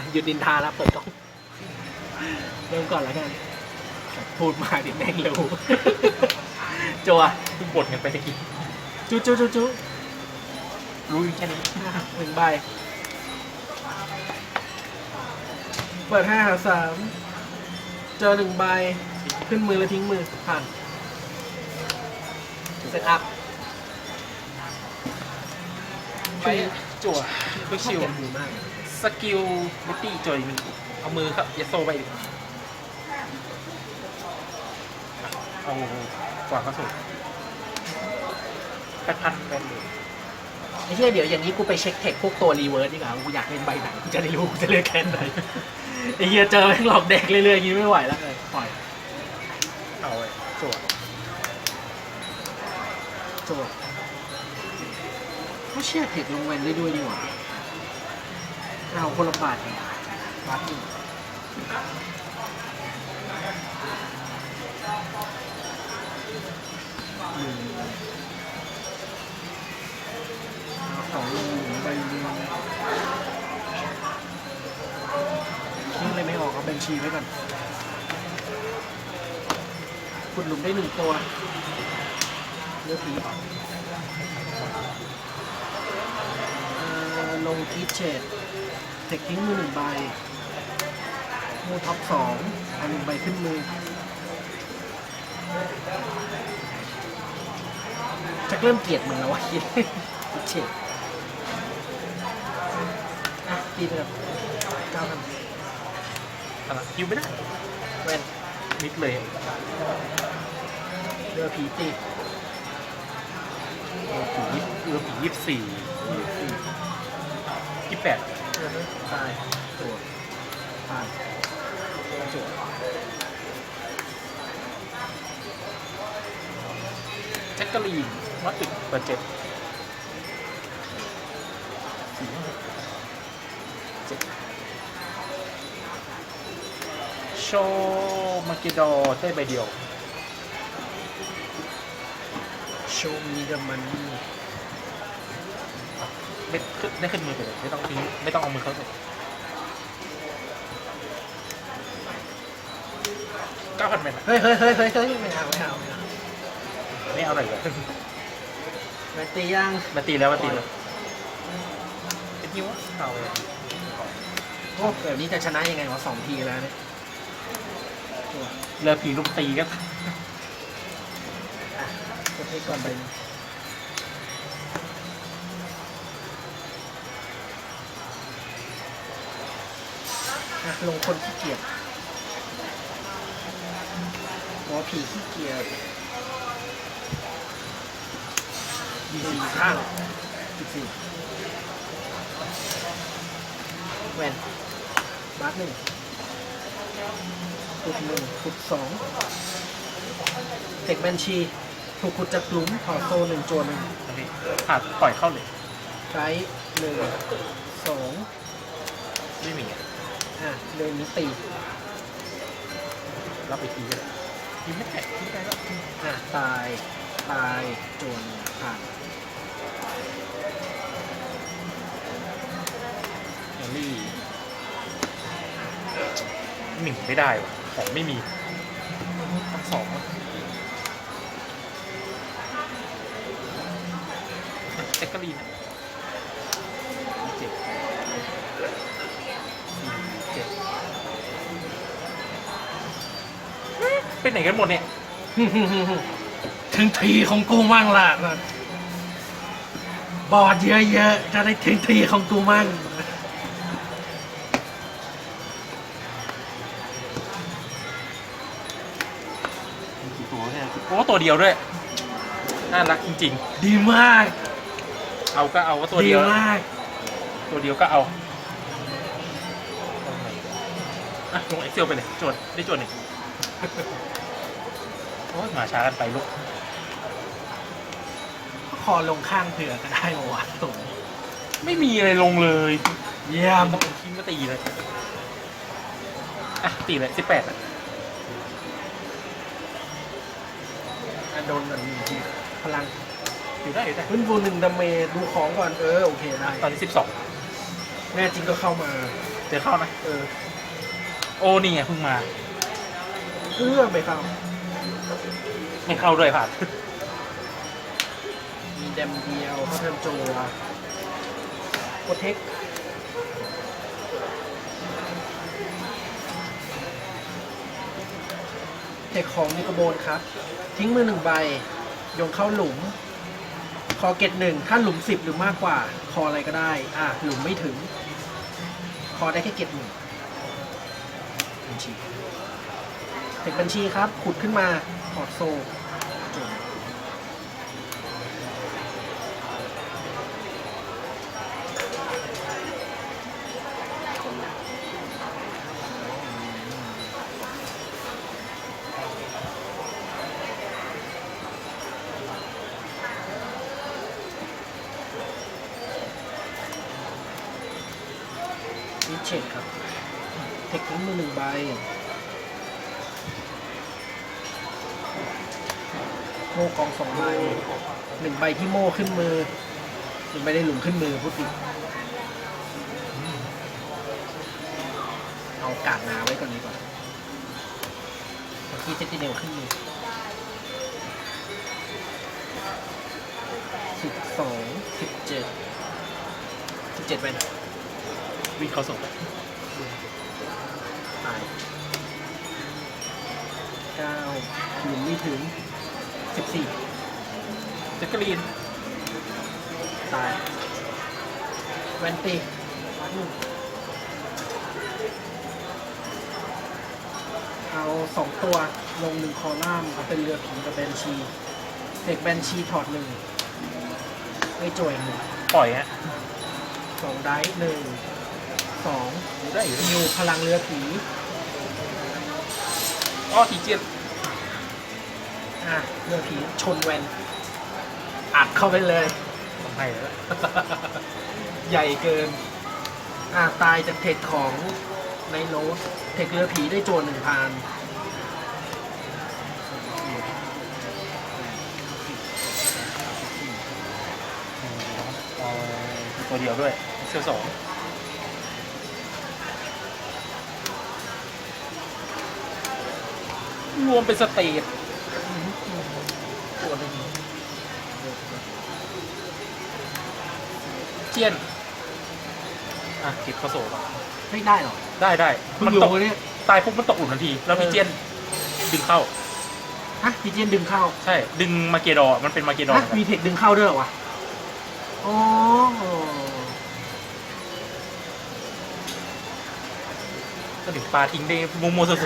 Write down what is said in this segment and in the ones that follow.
ะหยุดดินทาแล้วเปิดกล้องเริ่มก่อนแล้วกัน พูดมาดิแม่งเร็วจัวเพิ่งบ่นกันไปตะกี้จุจุจุจุรู้อยู่แค่นี้อะหนึ่งใบเปิดห้าหาสามเจอหนึ่งใบ ขึ้นมือแล้วทิ้งมือผ่านเซตอัพไปจั่วไปชิวชอบเปลี่ยนมือมาก สกิลมิตตี้จอยมันเอามือครับยัดโซ่ไปดิเอากวางเข้าสู่แปดพันแปดเลยไอ้เหี้ยเดี๋ยวอย่างนี้กูไปเช็คเทคพวกตัวรีเวิร์สดีกว่ากูอยากเล่นใบไหนกูจะได้รู้กูจะเลือกแค่ไหนไอ้เหี้ยเจอแม่งหลอกเด็กเรื่อยๆอย่างนี้ไม่ไหวแล้วเลยปล่อยเอาไว้จั่วจบเขาเชื่อเทคลงแวนได้ด้วยนี่หว่า เอาคนละบาทบาทหนึ่งหนึ่งเองลงหนึ่งใบหนึ่งคิดอะไม่ออกเอาบัญชีไว้ก่อนขุดหลุมได้หนึ่งตัวเลือกผีเอ่อลงทีเจ็ด เทคทิ้งมือหนึ่งใบมือท็อปสองเอาหนึ่งใบขึ้นมือจะเริ่มเกลียดมึงแล้ววะทีเจ็ดอะตีไปแบบเก้าพันขนาดคิวไม่ได้แว่นมิดเลยเรือผีตีเออผียี่เออผียี่สิบสี่สี่ยี่สิบแปด เรือตายตัวผ่านจวดแจ็คกอรีนวัตึกเปิดเจ็ดสี่ห้าเจ็ดโชมาเกดอได้ใบเดียวโชว์มี เดมันนี่ได้ขึ้นได้ขึ้นมือไปเลยไม่ต้องทิ้งไม่ต้องเอามือเขาเลยเก้าพันเมตรเฮ้ยเฮ้ยเฮ้ยเฮ้ยเฮ้ยไม่เอาไม่เอาไม่เอาไม่เอาอะไรเลยไม่ตียังมาตีแล้วมาตีแล้วเป็นฮิวเอาเลยโอ้แบบนี้จะชนะยังไงวะสองทีแล้วเนี่ยตัวเรือผีลุมตีก็อะกดให้ก่อนไป ลงคนขี้เกียจหมอผีขี้เกียจยี่สี่ข้างยี่สี่แวนบาสหนึ่งขุดหนึ่งขุดสองเทคบัญชีถูกขุดจากหลุมถอดโซหนึ่งจวนหนึ่งอันนี้ผ่านปล่อยเข้าเลยใช้หนึ่งสองไม่มีอะ อะเดินนี้ตีรับไปทีก็ได้ทีไม่แตะทีไม่ได้แล้วอะตายตายจวนผ่านแฮร์รี่หนึ่งไม่ได้ว่ะของไม่มีทั้งสองอะแจ็คเกอรีนอะ ไปไหนกันหมดเนี่ย ถึงทีของกูมั่งล่ะนะบอดเยอะๆ จะได้ถึงทีของกูมั่งมีกี่ตัวเนี่ยโอ้ตัวเดียวด้วย น่ารักจริง ดีมาก ๆ เอาก็เอาว่าตัวดีเดียว มาก ตัวเดียวก็เอาอะลงเอ็กเซลไปเลยโจทย์ได้โจทย์หนึ่ง โอ้ยมาช้ากันไปลูกคอลงข้างเผื่อก็ได้มาวะโถไม่มีอะไรลงเลยเยี่ยมต้องเป็นทีมก็ตีเลยอะตีเลยสิบแปดอะอะโดนกันหนึ่งทีพลังอยู่ได้อยู่ได้พื้นฟูหนึ่งดาเมจดูของก่อนเออโอเคได้ตอนนี้สิบสองแน่จริงก็เข้ามาเดี๋ยวเข้านะเออโอ้นี่ไงเพิ่งมาเอื้อไม่เข้า ไม่เข้าด้วยผ่านมีเดมเดียวเขาเทิร์นโจวโปรเทคเทคของนิโกโบนครับ ทิ้งมือหนึ่งใบโยนเข้าหลุม คอเกตหนึ่งถ้าหลุมสิบหรือมากกว่า คออะไรก็ได้ อะ หลุมไม่ถึง คอได้แค่เกตหนึ่งบัญชี เทคบัญชีครับ ขุดขึ้นมาถอดโซ่นี่เช็คครับ เทคทิ้งมือหนึ่งใบ ม่กองสองใบหนึ่งใบที่โม่ขึ้นมือหนึ่งใบได้หลุมขึ้นมือพูดผิดเอากาดนาไว้ก่อนดีกว่าเมื่อกี้เซตติเนลขึ้นมือสิบสองสิบเจ็ดสิบเจ็ดไปนวิ่งเขาส่งตายเก้าหลุมไม่ถึง สิบสี่แจ็คเกอรีน ตาย แวนตีวัดหนึ่งเอาสองตัวลงหนึ่งคอลัมน์เอาเป็นเรือผีกับแบนชีเด็กแบนชีถอดหนึ่งไม่จวยหนึ่งปล่อยฮะสองได้หนึ่งสองได้อยู่นิวพลังเรือผีอ้อทีเจียน อะเรือผีชนแวนอัดเข้าไปเลยต้องให้แล้วใหญ่เกิน อ่าตายจากเทคของในโรสเทคเรือผีได้โจนหนึ่งพันเอาตัวเดียวด้วยเซลสองรวมเป็นสเตท ตัวหนึ่ง เจียน อะติดเข้าโซ่ก่อนไม่ได้หรอได้ได้เพิ่งมันรู้ตกเนี่ยตายปุ๊บมันตกหลุมทันที แล้วพี่เออเจียนดึงเข้าฮะพีเจนดึงเข้า ใช่ ดึงมาเกดอร์มันเป็นมาเกดอร์ฮะมีเทคดึงเข้าด้วยเหรอวะอ๋อก็ถึงปลาทิ้งได้มัวมัวๆสุด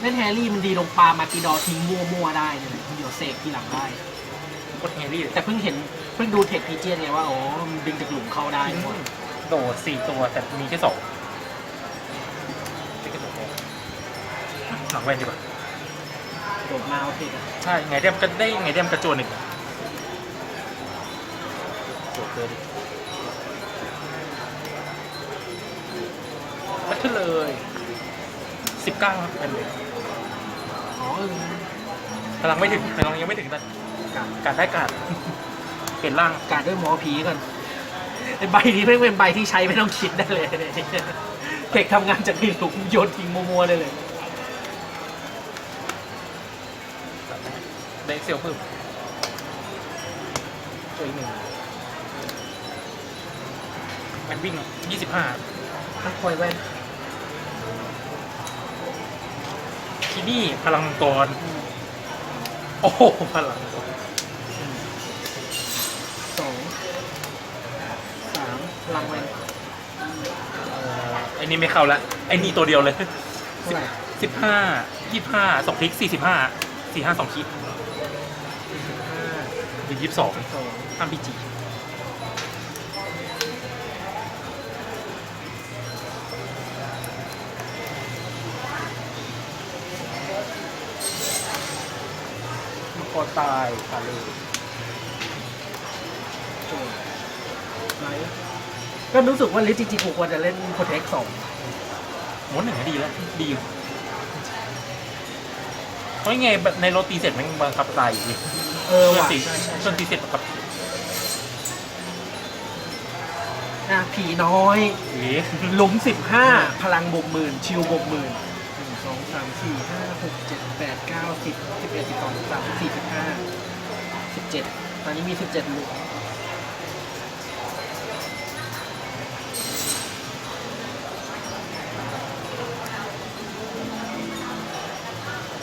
เล่นแฮร์รี่มันดีลงปลามาติดอร์ทิ้งมั่วๆได้เนี่ยเดี๋ยวเสกทีหลังได้ ๆกดแฮร์รี่เลยแต่เพิ่งเห็นเพิ่งดูเทคพีเจนไงว่าอ๋อมันดึงจากหลุมเข้าได้ทิ้งหมดโดดสี่ตัวแต่มีแค่สองไม่กระตุกเลยหลังแวนดีกว่าโดดมาเอาเทคอะใช่ไงเดียมก็ได้ไงเดียมกระโจนหนึ่งอะโจเกินมาขึ้นเลยสิบเก้าเป็นเลยอ๋อเออพลังไม่ถึงพลังยังไม่ถึงแต่ การการได้การเปลี่ยนร่างการด้วยหมอผีก่อนไอ้ใบนี้ไม่งเป็นใบที่ใช้ไม่ต้องคิดได้เลยเนี่ยเทคทำงานจากที่หลุมโยนทิ้งมัวๆได้เลยได้เซลเพิ่มตัวอีกหนึ่งแวนวิ่งยี่สิบห้าทั้งคอยแว่นที่นี่พลังมังกร โอ้โหพลังมังกรสองสามพลังแว่นเอ่อไอ้นี่ไม่เข้าละไอ้นี่ตัวเดียวเลยเท่าไหร่สิบห้ายี่ห้าสองคลิกสี่สิบห้าสี่ห้าสองคลิกสี่สิบห้าหรือยี่สิบสองสองห้ามพีจี มังกรตายตายเลยโจนไลท์ก็รู้สึกว่าลิสจริงๆกูควรจะเล่นโปรเทคสองหมดหนึ่งดีแล้ว ดีอยู่เพราะยังไงแบบในรถตีเสร็จมันบังคับตายอยู่ดิเออว่ะตีใช่ใช่ส่วนตีเสร็จบังคับอะผีน้อยอีหลุมสิบห้าพลังบวกหมื่นชิวบวกหมื่นหนึ่ง สามสี่ห้าหกเจ็ดแปดเก้าสิบสิบเอ็ดสิบสองสิบสามสิบสี่สิบห้าสิบเจ็ดตอนนี้มีสิบเจ็ดหลุม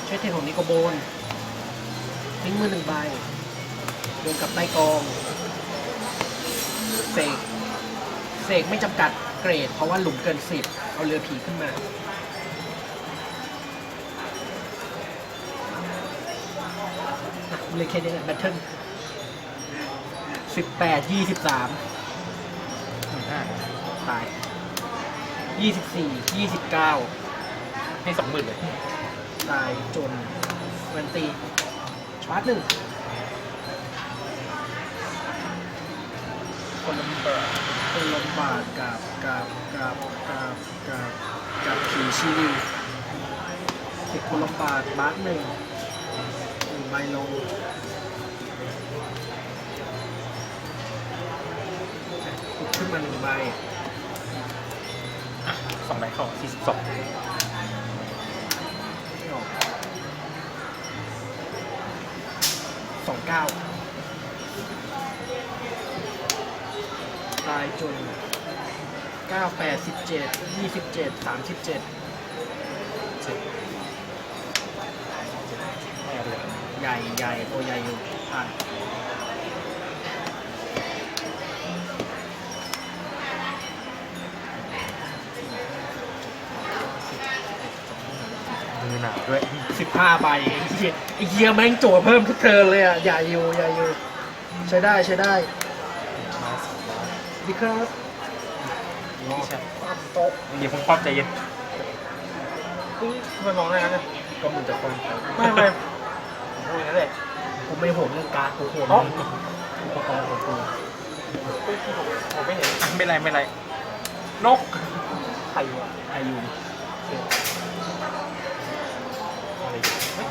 ใช้เทคของนิโกโบนทิ้งมือหนึ่งใบโยนกลับใต้กองเสกเสกไม่จำกัดเกรด เพราะว่าหลุมเกินสิบเอาเรือผีขึ้นมา เลยแค่นี้แหละแบทเทิลสิบแปดยี่สิบสามหมื่นห้าตายยี่สิบสี่ยี่สิบเก้าให้สองหมื่นเลยตายจนแวนตีชาร์จหนึ่งคนละบาทคนละบาทกับกับกับกับกับกับผีชีวิวติดคนละบาทบาทหนึ่ง หนึ่งใบลงขุดขึ้นมาหนึ่งใบสองใบเข้าสี่สิบสองไม่ออกสองเก้าตายจนเก้าแปดสิบเจ็ดยี่สิบเจ็ดสามสิบเจ็ดเจ็ดไม่เอาเลย ใหญ่ใหญ่ตัวใหญ่อยู่ผ่านมือหนาวด้วยสิบห้าใบไอ้เหี้ยไอ้เหี้ยแม่งจั่วเพิ่มทุกเทิร์นเลยอะใหญ่อยู่ใหญ่อยู่ใช้ได้ใช้ได้มาสิบล้านดีครับนี่ใช่ปั๊บโต๊ะเดี๋ยวผมครอบใจเย็นมันมองได้นะเนี่ยก็มึงจะคนไม่ไม่ ผมพูดอย่างนั้นแหละกูไม่ห่วงเรื่องการดกูห่วงเอ้าเรื่องอุปกรณ์ของกูเฮ้ยผมผมไม่เห็นอะไม่ไรไม่ไร นกใครวะอายุอะไรอยู่เฮ้ย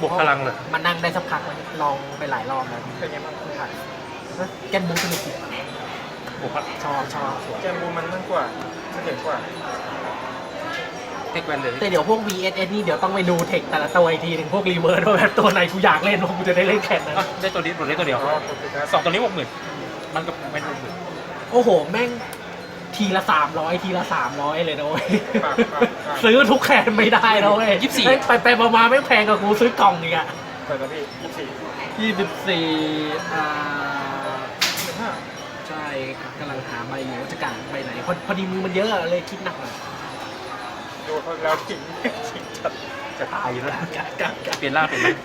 บวกพลังเลยมันนั่งได้สักพักแล้วลองไปหลายรอบแล้วเป็นไงบ้างไม่ผ่านนะแกนบูสนุกดีบวกพลังชอบชอบแกมบูมันนั่นกว่าเสถียรกว่า เทคแวนเลยแต่เดี๋ยวพวก VSS นี่เดี๋ยวต้องไปดูเทคแต่ละตัวอีกทีหนึ่งพวกรีเวิร์สว่าแบบตัวไหนกูอยากเล่นว่ากูจะได้เล่นแข่งนั้นอะได้ตัวนี้บวกได้ตัวเดียวอ๋อผมติดนะสองตัวนี้บวกหมื่นมันก็ไม่บวกหมื่นโอ้โห แม่งทีละสามร้อยทีละสามร้อยเลยนะเว้ยปากปากปากซื้อทุกแคนไม่ได้นะเว้ยแม่งไปไปมามาไม่งแพงกว่ากูซื้อกล่องอีกอะเปิดแล้วพี่ยี่สิบสี่ยี่สิบสี่อ่าหนึ่งห้าใช่กำลังหาใบอยู่ว่าจะกันใบไหนพอพอดีมือมันเยอะเลยคิดหนักหน่อย ดูเขาแล้วจริงจริงจัดจะตายอยู่แล้วกัดกัดกัดเปลี่ยนร่างเปลี่ยนร่าง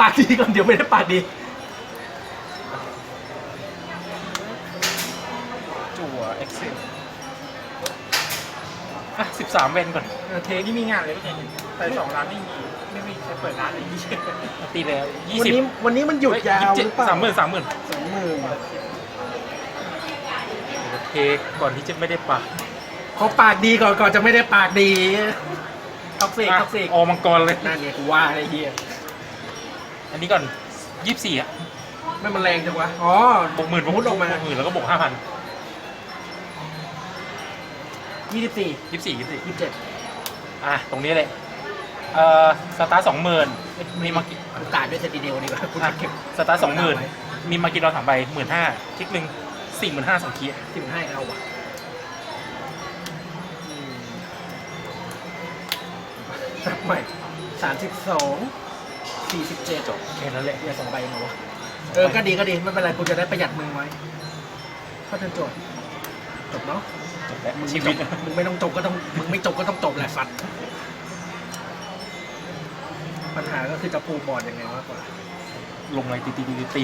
ปากดีก่อนเดี๋ยวไม่ได้ปากดีจั่วเอ็กเซลอะสิบสามเวนก่อนเออเทนี่มีงานเลยไม่ใช่ใส่สองร้านไม่มีไม่มีใช้เปิดร้านเลยยี่สิบตีแล้วยี่วันสิบนี้วันนี้มันหยุดยาวหรือเปล่าสามหมื่นสามหมื่นสองหมื่นเทก่อนที่จะไม่ได้ปา กขอปากดีก่อนก่อนจะไม่ได้ปากดีท็อกซิกอะท็อกซิกออมังกรเลยนั่นไงกูว่าไอ้เหี้ยอันนี้ก่อนยี่สิบสี่อะไม่มันแรงจังวะอ๋อบวกหมื่นมุดออกมาบวกหมื่นแล้วก็บวกห้าพันยี่สิบสี่ยี่สิบสี่ยี่สิบสี่ยี่สิบเจ็ดอะ ตรงนี้เลยเอ่อสตาร์สองหมื่นมีมากิกูกาดด้วยเซติเดลดีกว่ากูอะจะเก็บสตาร์สองหมื่นมีมากินเราสามใบหมื่นห้าคลิกหนึ่งสี่หมื่นห้าสองคีย์ที่มันให้เอาว่ะ นับใหม่สามสิบสองสี่สิบเจ็ดจบแค่นั้นแหละอย่าสองใบมาวะเออก็ดีก็ดีไม่เป็นไรกูจะได้ประหยัดมือไว้เข้าเทิร์นโจทย์จบเนาะจบแล้วมึงชีไม่จวิตบมึงไม่ต้องจบก็ต้องมึงไม่จบก็ต้องจบแหละสัตว์ปัญหาก็คือจะปูบอร์ดยังไงมากกว่า ลงเลยตีตีตีตีตี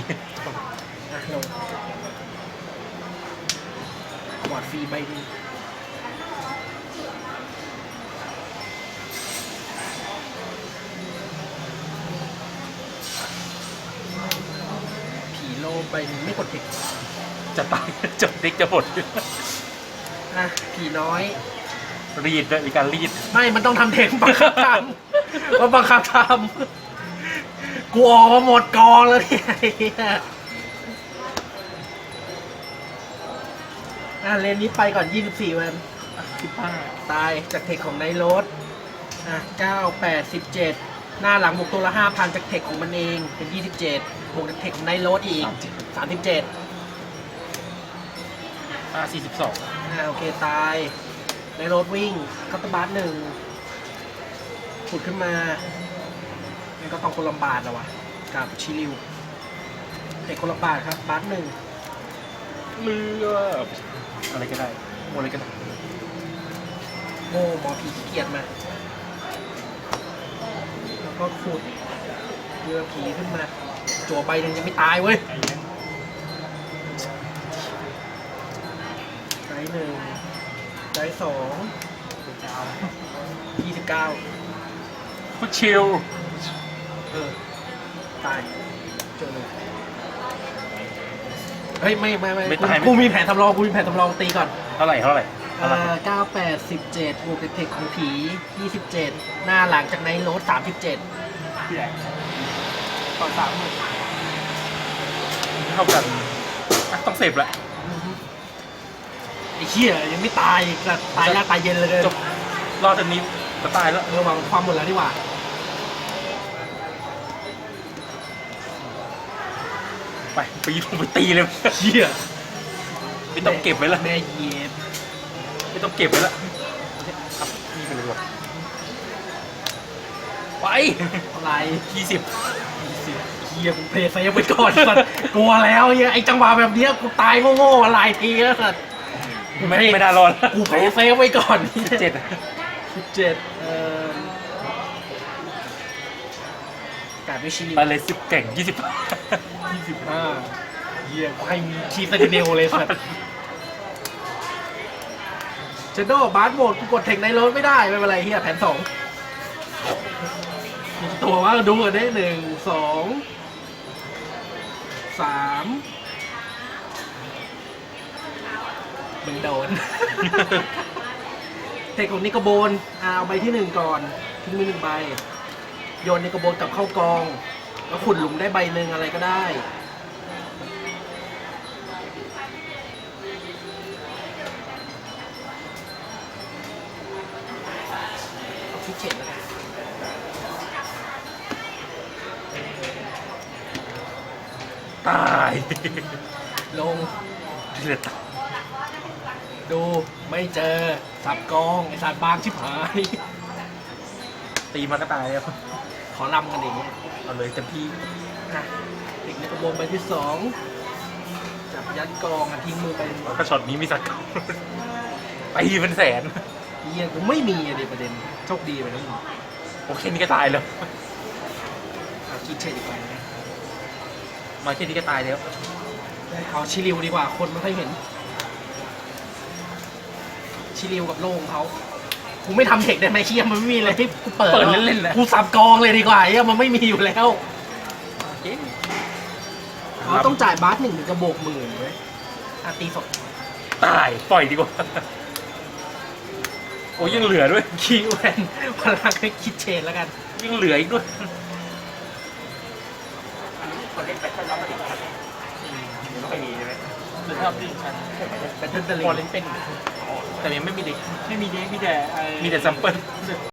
อะลงบอร์ดฟรีใบนี้ ใบนี้ไม่กดเทคจะตายจบดิกจะหมดอะผีน้อย รีดด้วยมีการรีด ไม่มันต้องทำเทคบังคับทำว่าบังคับทำกูออกมาหมดกองแล้วเนี่ยไอ้เหี้ยอะเลนนี้ไปก่อน 24 วันสิบห้าตายจากเทคของไนโรสอะ9 8 17 หน้าหลังบวกตัวละ 5,000 จากเทคของมันเองเป็น 27บ วกจากเทคของไนโรสอีก 37 อ่าสี่สิบสองอ่าโอเค ตายไนโรสวิ่งคัตเตอร์บัสหนึ่งขุดขึ้นมามันก็ต้องคนลำบากแล้ววะกับชิลิวเทคคนลำบากครับบัสหนึ่งเรืออะไรก็ได้โมอะไรก็ได้โง่หมอผีขี้เกียจมาแล้วก็ขุดเรือผีขึ้นมา จั่วใบหนึ่งยังไม่ตายเว้ยไดหนึ่งไดสองยี่สิบเก้าฟุตชิลเออ ตายเจอเลยเฮ้ย ไม่ไม่ไม่ไม่ตายกูมีแผนทำรองกูมีแผนทำรองตีก่อน เท่าไหร่เท่าไหร่เอ่อเก้าแปดสิบเจ็ดบวกเทคของผียี่สิบเจ็ดหน้าหลังจากในโรถสามสิบเจ็ดพี่ใหญ่ต่อสามหมื่น เท่ากันอะต้องเสพแหละ ไอ้เหี้ยยังไม่ตายอีกละตายยากตายเย็นเลยจบ รอดจากนี้จะตายแล้ว เออวางความหมดแล้วดีกว่าไปไปยิงไปตีเลยเหี้ยไม่ต้องเก็บไว้ละ แม่เย็บไม่ต้องเก็บไว้ละครับนี่ไปเลยดีกว่าไปอะไร ยี่สิบ เหี้ยกูเพลย์เซฟไปก่อนสัตว์กลัวแล้วเหี้ยไอ้จังหวะแบบเนี้ยกูตายโง่ๆมาหลายทีแล้วสัตว์ไม่ไม่น่ารอดกูเพลย์เซฟไว้ก่อนเจ็ดสิบเจ็ดเอ่อการไม่ชิลิไปเลยสิบเก่งยี่สิบยี่สิบห้าเยี่ยให้มีชีสเตเนลเลยสัตว์เจโดบาสโหมดกูกดเทคในรถไม่ได้ ไม่เป็นไรเฮียแผนสองมีตัวว่าดูกันได้หนึ่งสอง สามมึงโดน เทคของนิโกโบนอ่าเอาใบที่หนึ่งก่อนทิ้งมือหนึ่งใบ โยนนิโกโบนกลับเข้ากอง แล้วขุดหลุมได้ใบหนึ่งอะไรก็ได้ ตาย ลงเหลือตายดูไม่เจอ สับกอง ไอสัตว์บางชิบหาย ตีมันก็ตายแล้วขอลำกันอย่างเงี้ยเอาเลยเต็มที่อะเด็กในกระบงใบที่สองจับยัดกองอะทิ้งมือไปแล้วก็ช็อตนี้มีสักตีเป็นแสนเฮียกูไม่มีอะเด็ประเด็นโชคดีไปนะมึงโอเคนี่ก็ตายแล้วเอาคิดเช่นดีกว่านะ มาแค่นี้ก็ตายแล้ว เอาชิลิวดีกว่า คนไม่ค่อยเห็น ชิลิวกับโล่งเขากูไม่ทำเทคได้ไหมเชียมันไม่มีเลยที่กูเปิดเปิดเล่นๆแหละ กูสับกองเลยดีกว่าเฮียมันไม่มีอยู่แล้วเอ๊ะอ๋อต้องจ่ายบาสหนึ่งถึงกระโบกหมื่นเว้ยอาตีสดตายปล่อยดีกว่า โอ้ยังเหลือด้วยคีย์แวนพลังให้คิดเชนแล้วกัน ยังเหลืออีกด้วย ชอบดิ้นชันเป็นเทนเดอร์ลิพอเล่นเป็น แต่ยังไม่มีเด็กไม่มีเด็กมีแต่ไอ้มีแต่ซัมเปิล